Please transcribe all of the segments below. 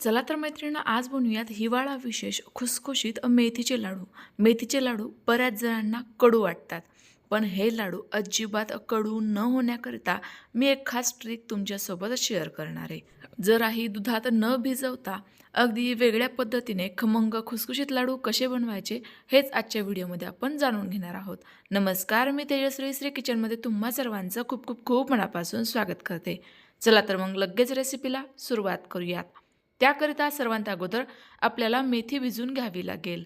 चला तर मैत्रिणी आज बनवूयात हिवाळा विशेष खुसखुशीत मेथीचे लाडू. मेथीचे लाडू बऱ्याच जणांना कडू वाटतात पण हे लाडू अजिबात कडू न होण्याकरिता मी एक खास ट्रिक तुमच्यासोबत शेअर करणार आहे. जराही दुधात न भिजवता अगदी वेगळ्या पद्धतीने खमंग खुसखुशीत लाडू कसे बनवायचे हेच आजच्या व्हिडिओमध्ये आपण जाणून घेणार आहोत. नमस्कार मी तेजश्री श्री किचनमध्ये तुम्हा सर्वांचं खूप खूप खूप मनापासून स्वागत करते. चला तर मग लगेच रेसिपीला सुरुवात करूयात. त्याकरिता सर्वांत अगोदर आपल्याला मेथी भिजून घ्यावी लागेल.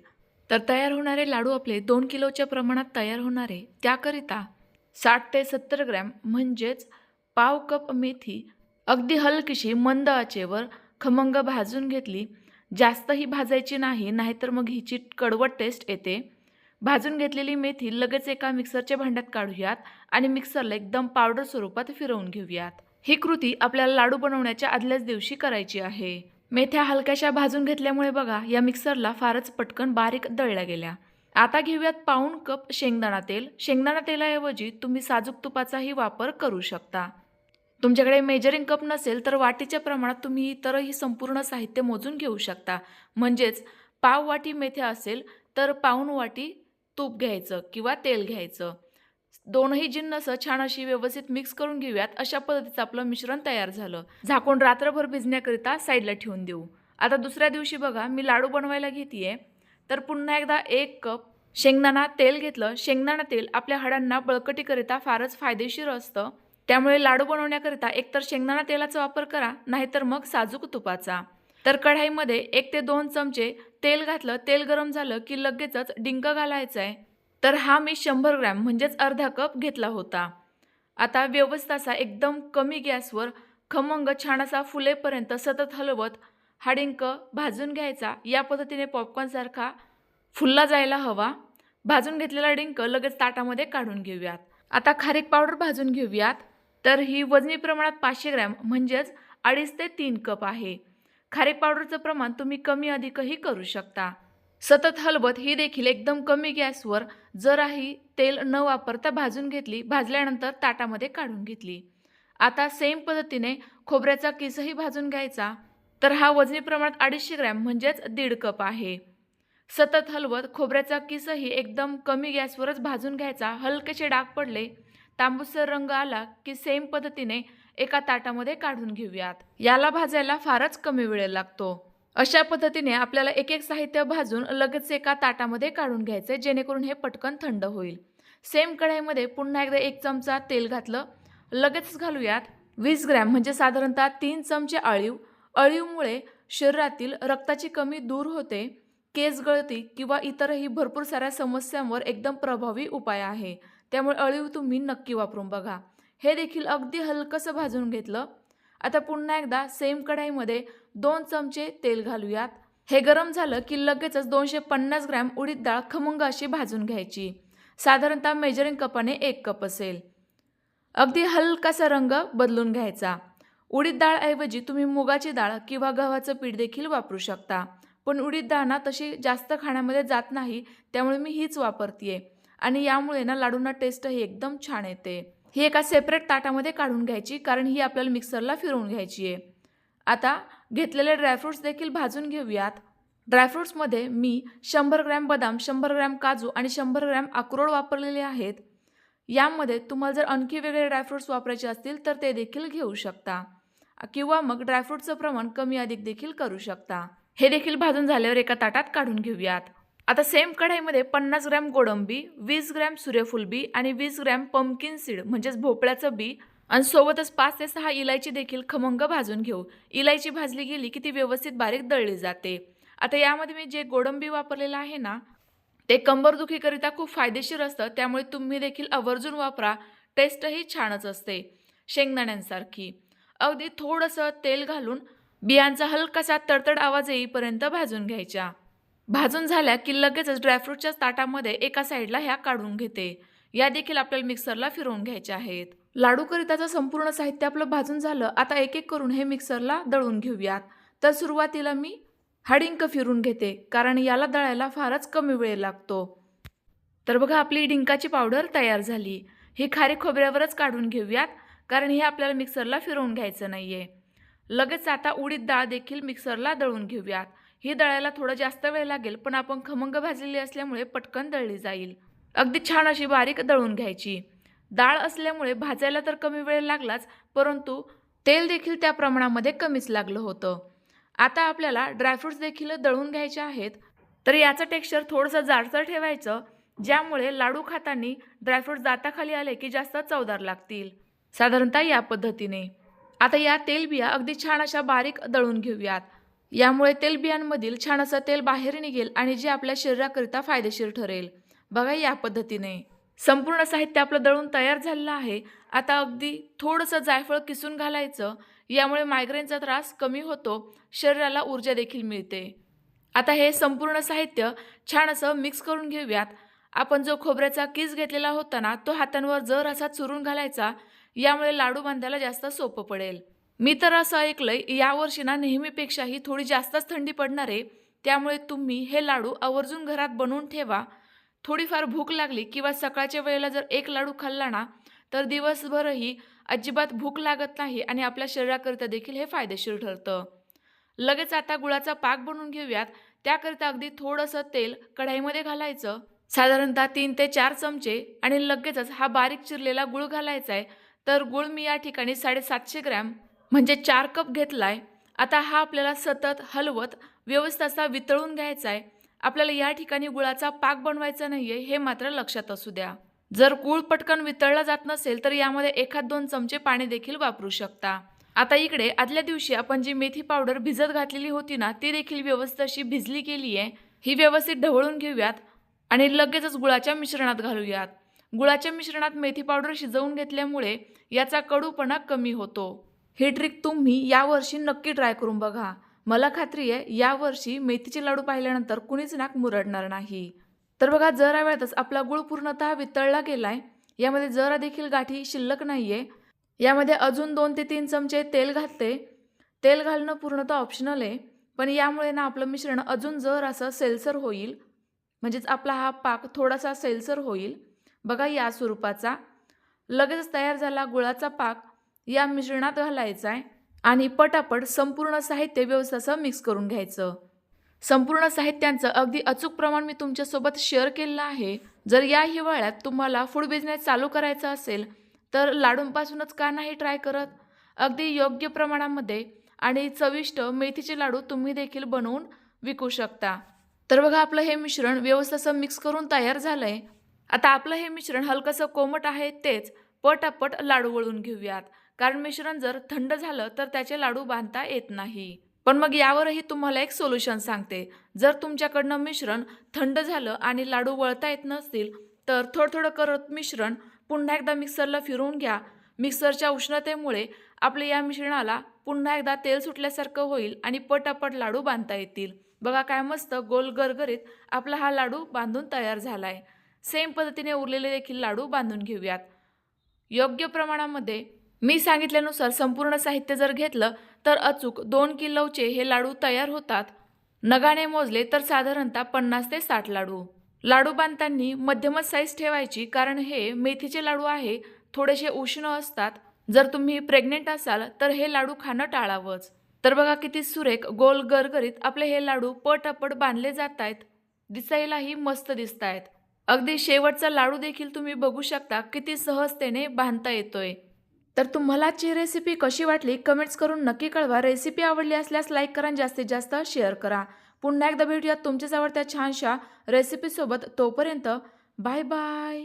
तर तयार होणारे लाडू आपले दोन किलोच्या प्रमाणात तयार होणारे. त्याकरिता साठ ते सत्तर ग्रॅम म्हणजेच पाव कप मेथी अगदी हलकीशी मंद आचेवर खमंग भाजून घेतली. जास्तही भाजायची नाही नाहीतर मग हिची कडवट टेस्ट येते. भाजून घेतलेली मेथी लगेच एका मिक्सरच्या भांड्यात काढूयात आणि मिक्सरला एकदम पावडर स्वरूपात फिरवून घेऊयात. ही कृती आपल्याला लाडू बनवण्याच्या आदल्याच दिवशी करायची आहे. मेथ्या हलक्याशा भाजून घेतल्यामुळे बघा या मिक्सरला फारच पटकन बारीक दळल्या गेल्या. आता घेऊयात पाऊण कप शेंगदाणा तेल. शेंगदाणा तेलाऐवजी तुम्ही साजूक तुपाचाही वापर करू शकता. तुमच्याकडे मेजरिंग कप नसेल तर वाटीच्या प्रमाणात तुम्ही इतरही संपूर्ण साहित्य मोजून घेऊ शकता. म्हणजेच पाव वाटी मेथ्या असेल तर पाऊण वाटी तूप घ्यायचं किंवा तेल घ्यायचं. दोनही जिन्नस छान अशी व्यवस्थित मिक्स करून घेऊयात. अशा पद्धतीचं आपलं मिश्रण तयार झालं. झाकून रात्रभर भिजण्याकरिता साईडला ठेवून देऊ. आता दुसऱ्या दिवशी बघा मी लाडू बनवायला घेते तर पुन्हा एकदा एक कप शेंगदाणा तेल घेतलं. शेंगदाणा तेल आपल्या हाडांना बळकटीकरिता फारच फायदेशीर असतं. त्यामुळे लाडू बनवण्याकरिता एकतर शेंगदाणा तेलाचा वापर करा नाहीतर मग साजूक तुपाचा. तर कढाईमध्ये एक ते दोन चमचे तेल घातलं. तेल गरम झालं की लगेचच डिंक घालायचं आहे तर हा मी शंभर ग्रॅम म्हणजेच अर्धा कप घेतला होता. आता व्यवस्थित एकदम कमी गॅसवर खमंग छान असा फुलेपर्यंत सतत हलवत हा डिंक भाजून घ्यायचा. या पद्धतीने पॉपकॉर्नसारखा फुलला जायला हवा. भाजून घेतलेला डिंक लगेच ताटामध्ये काढून घेऊयात. आता खारीक पावडर भाजून घेऊयात. तर ही वजनी प्रमाणात पाचशे ग्रॅम म्हणजेच अडीच ते तीन कप आहे. खारीक पावडरचं प्रमाण तुम्ही कमी अधिकही करू शकता. सतत हलवत ही देखील एकदम कमी गॅसवर जराही तेल न वापरता भाजून घेतली भाजल्यानंतर ताटामध्ये काढून घेतली. आता सेम पद्धतीने खोबऱ्याचा किसही भाजून घ्यायचा तर हा वजनी प्रमाणात अडीचशे ग्रॅम म्हणजेच दीड कप आहे. सतत हलवत खोबऱ्याचा किसही एकदम कमी गॅसवरच भाजून घ्यायचा हलकेसे डाग पडले तांबूसर रंग आला की सेम पद्धतीने एका ताटामध्ये काढून घेऊयात. याला भाजायला फारच कमी वेळ लागतो. अशा पद्धतीने आपल्याला एक एक साहित्य भाजून लगेच एका ताटामध्ये काढून घ्यायचे जेणेकरून हे पटकन थंड होईल. सेम कढाईमध्ये पुन्हा एकदा एक चमचा तेल घातलं. लगेच घालूयात वीस ग्रॅम म्हणजे साधारणतः तीन चमचे अळीव. अळीवमुळे शरीरातील रक्ताची कमी दूर होते केस गळती किंवा इतरही भरपूर साऱ्या समस्यांवर एकदम प्रभावी उपाय आहे. त्यामुळे अळीव तुम्ही नक्की वापरून बघा. हे देखील अगदी हलकंसं भाजून घेतलं. आता पुन्हा एकदा सेम कढाईमध्ये दोन चमचे तेल घालूयात. हे गरम झालं की लगेचच दोनशे पन्नास ग्रॅम उडीद डाळ खमंग अशी भाजून घ्यायची. साधारणतः मेजरिंग कपाने एक कप असेल. अगदी हलकासा रंग बदलून घ्यायचा. उडीद डाळऐवजी तुम्ही मुगाची डाळ किंवा गव्हाचं पीठ देखील वापरू शकता. पण उडीद डाळ ना तशी जास्त खाण्यामध्ये जात नाही त्यामुळे मी हीच वापरते आणि यामुळे ना लाडूंना टेस्टही एकदम छान येते. ही एका सेपरेट ताटामध्ये काढून घ्यायची कारण ही आपल्याला मिक्सरला फिरवून घ्यायची आहे आता घेतलेले ड्रायफ्रूट्स देखील भाजून घेऊयात. ड्रायफ्रूट्समध्ये मी शंभर ग्रॅम बदाम शंभर ग्रॅम काजू आणि शंभर ग्रॅम अक्रोड वापरलेले आहेत. यामध्ये तुम्हाला जर आणखी वेगळे ड्रायफ्रूट्स वापरायचे असतील तर ते देखील घेऊ शकता. किंवा मग ड्रायफ्रूटचं प्रमाण कमी अधिक देखील करू शकता. हे देखील भाजून झाल्यावर एका ताटात काढून घेऊयात. आता सेम कढाईमध्ये पन्नास ग्रॅम गोडंबी वीस ग्रॅम सूर्यफूल बी आणि वीस ग्रॅम पंपकिन सीड म्हणजेच भोपळ्याचं बी आणि सोबतच पाच ते सहा इलायची देखील खमंग भाजून घेऊ. इलायची भाजली गेली की ती व्यवस्थित बारीक दळली जाते. आता यामध्ये मी जे गोडंबी वापरलेलं आहे ना ते कंबरदुखीकरिता खूप फायदेशीर असतं. त्यामुळे तुम्ही देखील आवर्जून वापरा. टेस्टही छानच असते शेंगदाण्यांसारखी. अगदी थोडंसं तेल घालून बियांचा हलकासा तडतड आवाज येईपर्यंत भाजून घ्यायच्या. भाजून झाल्या की लगेचच ड्रायफ्रूटच्या ताटामध्ये एका साईडला ह्या काढून घेते. या देखील आपल्याला मिक्सरला फिरवून घ्यायच्या आहेत. लाडूकरिताचं संपूर्ण साहित्य आपलं भाजून झालं आता एक एक करून हे मिक्सरला दळून घेऊयात. तर सुरुवातीला मी हाडिंक फिरून घेते कारण याला दळायला फारच कमी वेळ लागतो. तर बघा आपली डिंकाची पावडर तयार झाली. ही खारी खोबऱ्यावरच काढून घेऊयात कारण हे आपल्याला मिक्सरला फिरवून घ्यायचं नाही आहे लगेच आता उडीद डाळ देखील मिक्सरला दळून घेऊयात. ही दळायला थोडं जास्त वेळ लागेल पण आपण खमंग भाजलेली असल्यामुळे पटकन दळली जाईल. अगदी छान अशी बारीक दळून घ्यायची. डाळ असल्यामुळे भाजायला तर कमी वेळ लागलाच परंतु तेल देखील त्या प्रमाणामध्ये कमीच लागलं होतं. आता आपल्याला ड्रायफ्रुट्स देखील दळून घ्यायचे आहेत तर याचं टेक्स्चर थोडंसं जाडसर ठेवायचं ज्यामुळे लाडू खाताना ड्रायफ्रूट दाताखाली आले की जास्त चवदार लागतील. साधारणतः या पद्धतीने. आता या तेलबिया अगदी छान अशा बारीक दळून घेऊयात. यामुळे तेलबियांमधील छान असं तेल बाहेर निघेल आणि जे आपल्या शरीराकरिता फायदेशीर ठरेल. बघा या पद्धतीने. संपूर्ण साहित्य आपलं दळून तयार झालेलं आहे. आता अगदी थोडंसं जायफळ किसून घालायचं. यामुळे मायग्रेनचा त्रास कमी होतो. शरीराला ऊर्जा देखील मिळते. आता हे संपूर्ण साहित्य छान असं मिक्स करून घेऊयात. आपण जो खोबऱ्याचा किस घेतलेला होता ना तो हातांवर जर असा चुरून घालायचा यामुळे लाडू बांधायला जास्त सोपं पडेल. मी तर असं ऐकलंय यावर्षी ना नेहमीपेक्षाही थोडी जास्तच थंडी पडणार आहे. त्यामुळे तुम्ही हे लाडू आवर्जून घरात बनवून ठेवा. थोडीफार भूक लागली किंवा सकाळच्या वेळेला जर एक लाडू खाल्ला ना तर दिवसभरही अजिबात भूक लागत नाही आणि आपल्या शरीराकरिता देखील हे फायदेशीर ठरतं. लगेच आता गुळाचा पाक बनवून घेऊयात. त्याकरिता अगदी थोडंसं तेल कढाईमध्ये घालायचं. साधारणतः तीन ते चार चमचे आणि लगेचच हा बारीक चिरलेला गुळ घालायचा आहे. तर गुळ मी या ठिकाणी साडेसातशे ग्रॅम म्हणजे चार कप घेतला आहे आता हा आपल्याला सतत हलवत व्यवस्थित असा वितळून घ्यायचा आहे. आपल्याला या ठिकाणी गुळाचा पाक बनवायचा नाहीये हे मात्र लक्षात असू द्या. जर गुळ पटकन वितळला जात नसेल तर यामध्ये एखाद दोन चमचे पाणी देखील वापरू शकता. आता इकडे आदल्या दिवशी आपण जी मेथी पावडर भिजत घातलेली होती ना ती देखील व्यवस्थित अशी भिजली गेली आहे ही व्यवस्थित ढवळून घेऊयात आणि लगेचच गुळाच्या मिश्रणात घालूयात. गुळाच्या मिश्रणात मेथी पावडर शिजवून घेतल्यामुळे याचा कडूपणा कमी होतो. ही ट्रिक तुम्ही यावर्षी नक्की ट्राय करून बघा. मला खात्री आहे यावर्षी मेथीचे लाडू पाहिल्यानंतर कुणीच नाक मुरडणार नाही. तर बघा जरा वेळातच आपला गुळ पूर्णतः वितळला गेलाय. यामध्ये जरा देखील गाठी शिल्लक नाहीये. यामध्ये अजून दोन ते तीन चमचे तेल घातले. तेल घालणं पूर्णतः ऑप्शनल आहे पण यामुळे ना आपलं मिश्रण अजून जर असं सेल्सर होईल म्हणजेच आपला हा पाक थोडासा सेल्सर होईल. बघा या स्वरूपाचा. लगेच तयार झाला गुळाचा पाक. या मिश्रणात घालायचा आहे आणि पटापट संपूर्ण साहित्य व्यवस्थासह मिक्स करून घ्यायचं. संपूर्ण साहित्यांचं अगदी अचूक प्रमाण मी तुमच्यासोबत शेअर केलेलं आहे. जर या हिवाळ्यात तुम्हाला फूड बिझनेस चालू करायचा असेल तर लाडूंपासूनच का नाही ट्राय करत? अगदी योग्य प्रमाणामध्ये आणि चविष्ट मेथीचे लाडू तुम्ही देखील बनवून विकू शकता. तर बघा आपलं हे मिश्रण व्यवस्थित मिक्स करून तयार झालं आहे आता आपलं हे मिश्रण हलकंसं कोमट आहे तेच पटापट लाडू वळून घेऊयात. कारण मिश्रण जर थंड झालं तर त्याचे लाडू बांधता येत नाही. पण मग यावरही तुम्हाला एक सोल्युशन सांगते. जर तुमच्याकडनं मिश्रण थंड झालं आणि लाडू वळता येत नसतील तर थोडं थोडं करत मिश्रण पुन्हा एकदा मिक्सरला फिरवून घ्या. मिक्सरच्या उष्णतेमुळे आपल्या या मिश्रणाला पुन्हा एकदा तेल सुटल्यासारखं होईल आणि पटापट लाडू बांधता येतील. बघा काय मस्त गोल गरगरीत आपला हा लाडू बांधून तयार झाला आहे सेम पद्धतीने उरलेले देखील लाडू बांधून घेऊयात. योग्य प्रमाणामध्ये मी सांगितल्यानुसार संपूर्ण साहित्य जर घेतलं तर अचूक दोन किलोचे हे लाडू तयार होतात. नगाने मोजले तर साधारणतः पन्नास ते साठ लाडू. लाडू बांधताना मध्यमच साईज ठेवायची कारण हे मेथीचे लाडू आहे थोडेसे उष्ण असतात. जर तुम्ही प्रेग्नेंट असाल तर हे लाडू खाणं टाळावंच. तर बघा किती सुरेख गोल गरगरीत आपले हे लाडू पटापट बांधले जात आहेत दिसायलाही मस्त दिसत आहेत अगदी शेवटचा लाडू देखील तुम्ही बघू शकता किती सहजतेने बांधता येतोय. तर तुम्हाला आजची रेसिपी कशी वाटली कमेंट्स करून नक्की कळवा. रेसिपी आवडली असल्यास लाईक करा आणि जास्तीत जास्त शेअर करा. पुन्हा एकदा भेटूया तुमच्याच आवडत्या छानशा रेसिपीसोबत तोपर्यंत बाय बाय